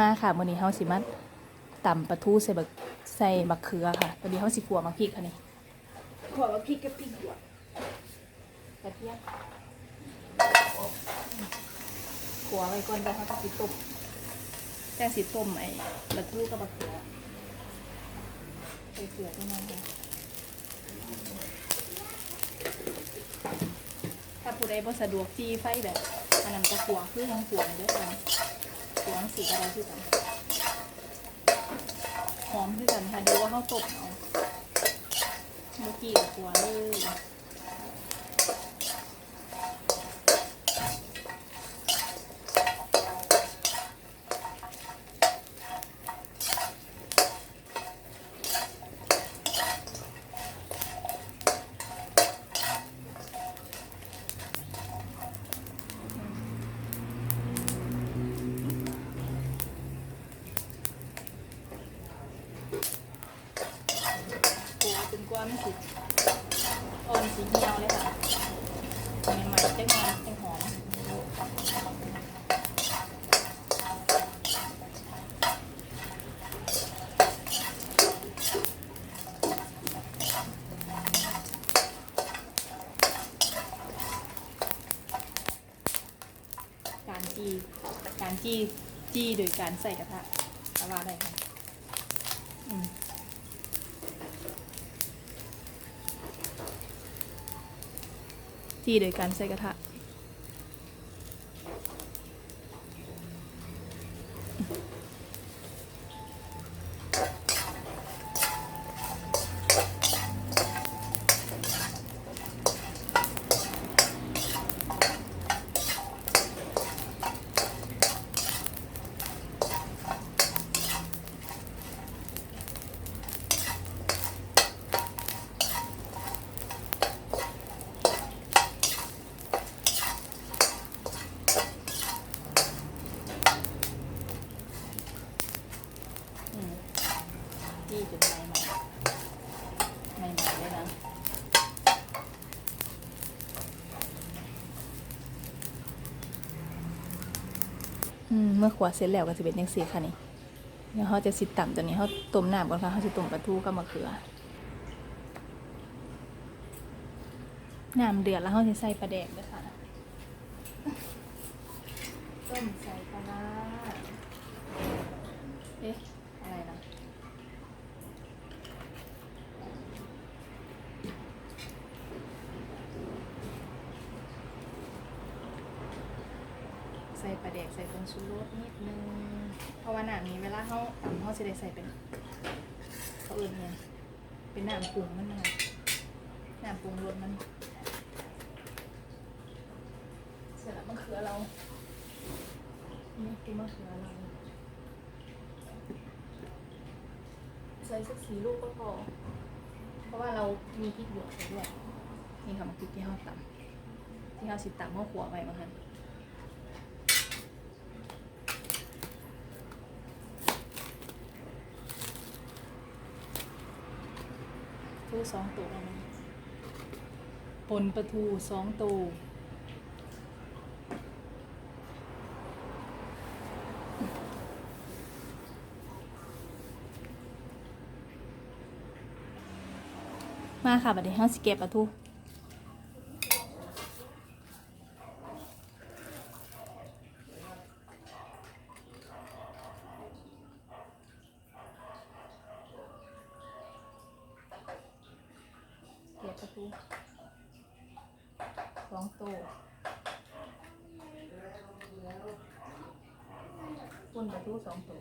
มาค่ะมื้อนี้เฮาสิมาตำปลาทูใส่บักใส่บักเขือค่ะวันนี้เฮาสิขัวมักพริกค่ะนี่ขัวมักพริกกับพริกหยวกกระเทียมขัวไว้ก่อนแล้วเฮาจะสิต้มแจ้งสิต้มไอ้ปลาทูกับบักเขือใส่เกลือด้วยนะคะถ้าผู้ใดบ่สะดวกจี้ไฟแบบอันนั้นก็ขัวคือทั้งขัวเลยเด้วยกัน ขัวทั้งสีอะไรคือกันหอมคือกันค่ะดูว่าเขาตบเอาเมื่อกี้กับตัวเลยตัวจนกว่ามันสิอ่อนสีเหี่ยวเลยค่ะใหม่ๆจังมาจังหอมการจีการจีจี โดยการใส่กระทะตะวาได้ค่ะจีโดยการใส่กระทะ อืมจี้จนใหม่ใหม่ใหม่ใหม่เลยนะอืม เมื่อขวาเสร็จแล้วก็จะเป็นยังสีค่ะนี่เดี๋ยวเขาจะสิต่ำตัวนี้เขาต้มน้ำก่อนค่ะเขาจะต้มปลาทูกับมะเขือน้ำเดือดแล้วเขาจะใส่ปลาแดกด้วยค่ะต้มใส่ปลาเอ๊ะ ใส่ปลาแดกใส่ผงชูรสนิดนึง เพราะว่าน้ำนี้เวลาเขาตำเขาจะได้ใส่เป็นเขาเอื่นไงเป็นหน้ำปรุงมันนะหน้ำปรุงรสมัน เสร็จแล้วมะเขือเรานี่คือมะเขือเราใส่สักสีลูกก็พอ เพราะว่าเรามีพริกหยวกไปด้วย นี่ค่ะมันพริกที่เราตำที่เราสิตำเมื่อขัวไปมาค่ะ ทูสองตัวนะปนปลาทูสองตัวมาค่ะบัดนี้ห้าสิเก็บปลาทูเก็บปลาทูสองตัว ปนปลาทูสองตัว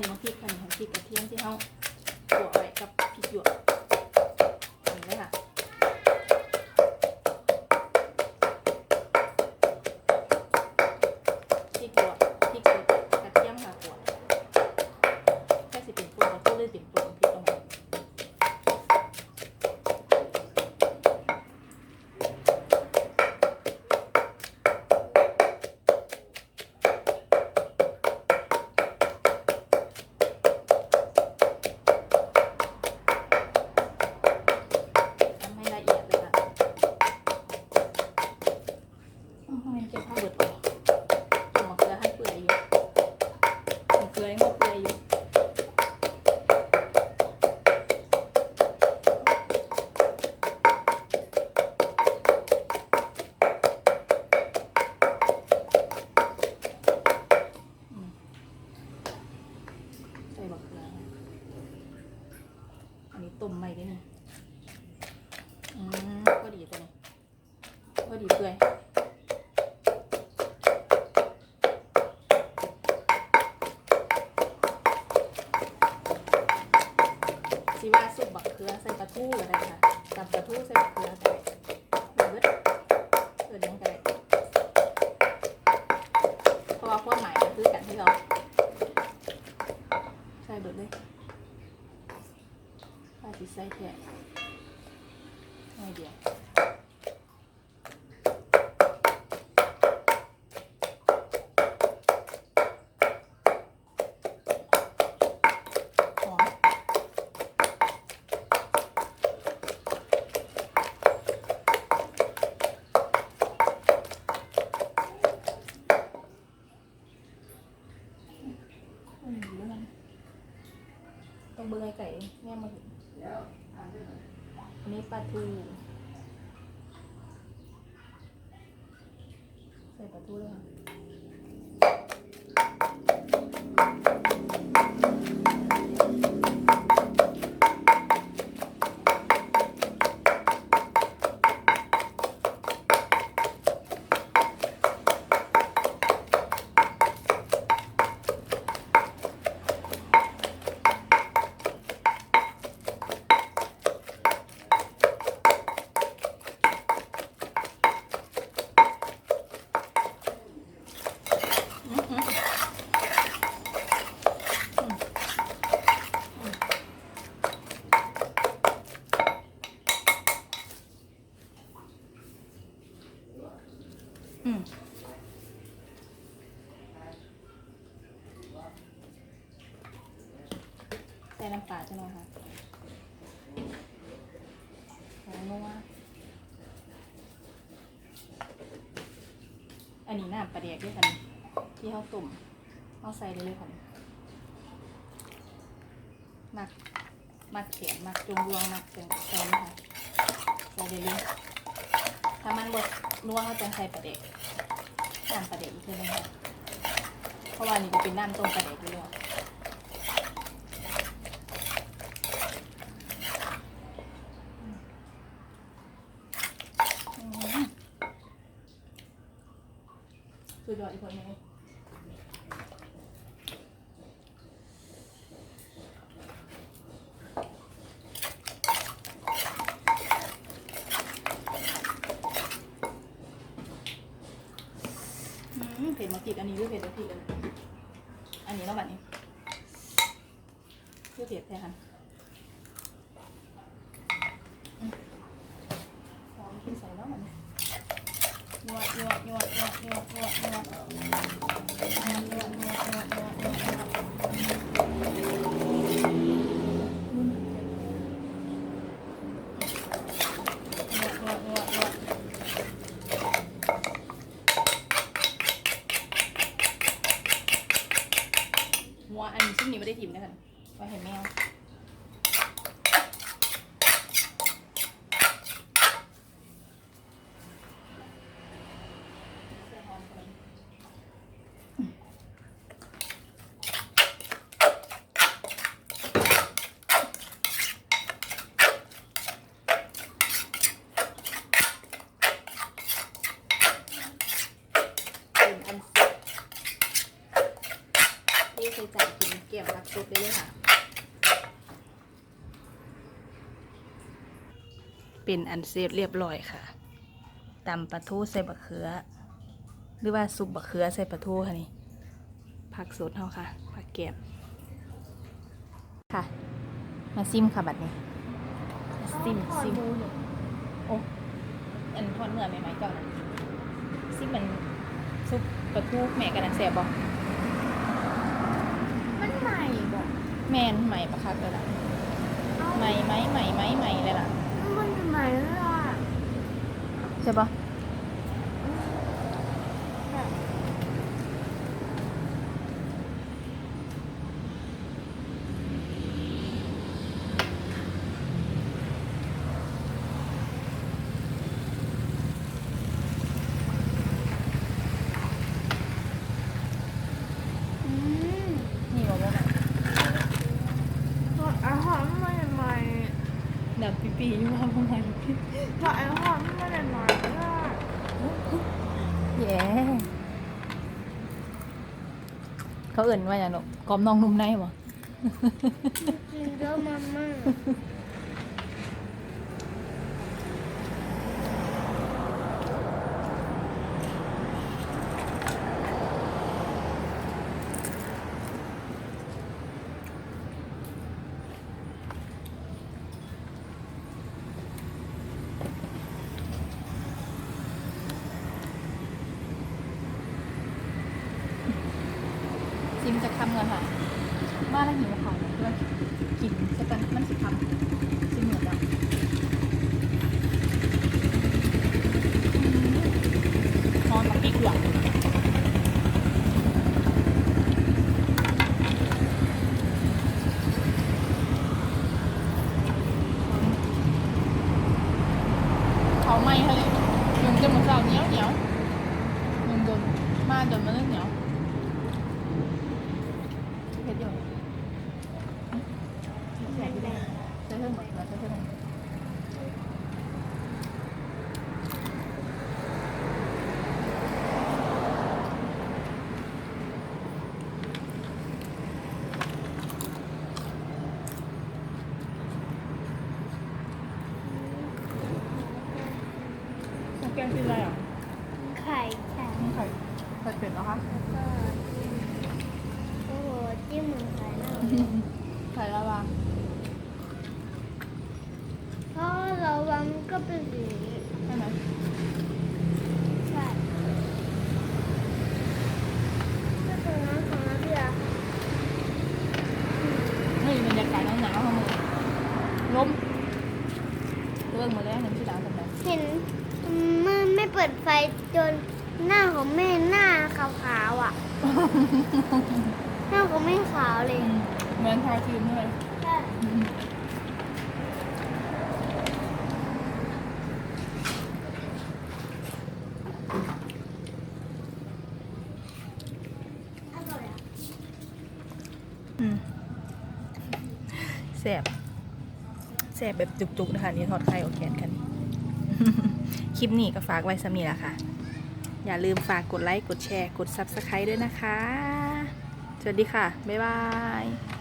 นี้มาพริกอันนี้ของพริกกระเทียมที่เขา นัวอันนี้น้ำปลาเดียกด้วยกันที่เขาตุ่มเอาใส่ได้เลยค่ะมักมักเขียนมักจงรวงมักเป็นใส่นะคะใส่ได้เลยถ้ามันบดนัวเขาจะใส่ปลาเด็กน้ำปลาเด็กอีกทีนึงค่ะเพราะว่านี่ก็เป็นน้ำต้มปลาเด็กอยู่แล้วอืม สุดอดอีกคนนึงเผ็ดมากิดอันนี้ด้วยเผ็ดมากิดอันนี้อันนี้แล้วแบบนี้คือเผ็ดแท้ค่ะอืมหอมขึ้นใส่แล้วมันนัวนัวนัวนัว หัวอันซึ่งนี้ไม่ได้ทิมนะคะไว้เห็นแมวใส่หอมก่อน สดๆได้เลยค่ะ เป็นอันเซตเรียบร้อยค่ะตำปลาทูใส่บะเขือ หรือว่าซุปบะเขือใส่ปลาทูค่ะนี่ผักสดเท่าค่ะผักแกบค่ะ มาซิมค่ะบัดนี้มาซิมซิมโอ้อันทอนเนื้อใหม่ๆก่อนนะซิมมันซุปปลาทูแม่กันนะแซ่บบ่มันใหม่บอก แม่นใหม่ปะคักเลยล่ะใหม่ไหมใหม่ไหมใหม่เลยล่ะ มันใหม่เลยอะใช่ปะนี่บอกว่าแบบ อาหารมันใหม่ ดับปีปีอยู่ว่าประมาณปี เพราะอาหารมันใหม่เลยอะ แย่เขาเอื่นว่าอย่างนูกอมน้องนุ่มในบ่กินเยอะมากมา กซิมจะค่ะมาแล้วหิวเขาวด้วยกินสักกันมันสิคำซิมเหมือนแล้วนอนกับปีกเหลืองเขาไม่ให้เลยยังจะมาเจ้าเหนียวเหนียวยังโดนมาโดนมาเรื่องเหนียว เผ็ดอยู่ใส่ได้ใส่เพิ่มหมดแล้วใส่เพิ่ม แกงกินอะไรอะ ไข่แข็ง นี่ไข่ไข่เป็ดเหรอคะ ก็โอ้โหจิ้มเหมือนไข่น่า ไข่ละวาง เพราะเราวางก็เป็นสีนี้ ใช่ไหม ใช่ก็ตรงนั้นของนักเรียน นี่บรรยากาศหนาวๆค่ะมึงลมเรื่องมาแล้วเห็นที่ดาวทำไม เห็นมือไม่เปิดไฟจนหน้าของแม่หน้าขาวๆอะ หน้าของแม่ขาวเลย เหมือนทาครีมเลยใช่อร่อยอะอืมแสบแสบแบบจุกๆนะคะนี่ทอดไข่โอแคนคันนี้คลิปนี้ก็ฝากไว้สำนีละค่ะ อย่าลืมฝากกดไลค์ กดแชร์ กด Subscribe ด้วยนะคะ สวัสดีค่ะ บ๊ายบาย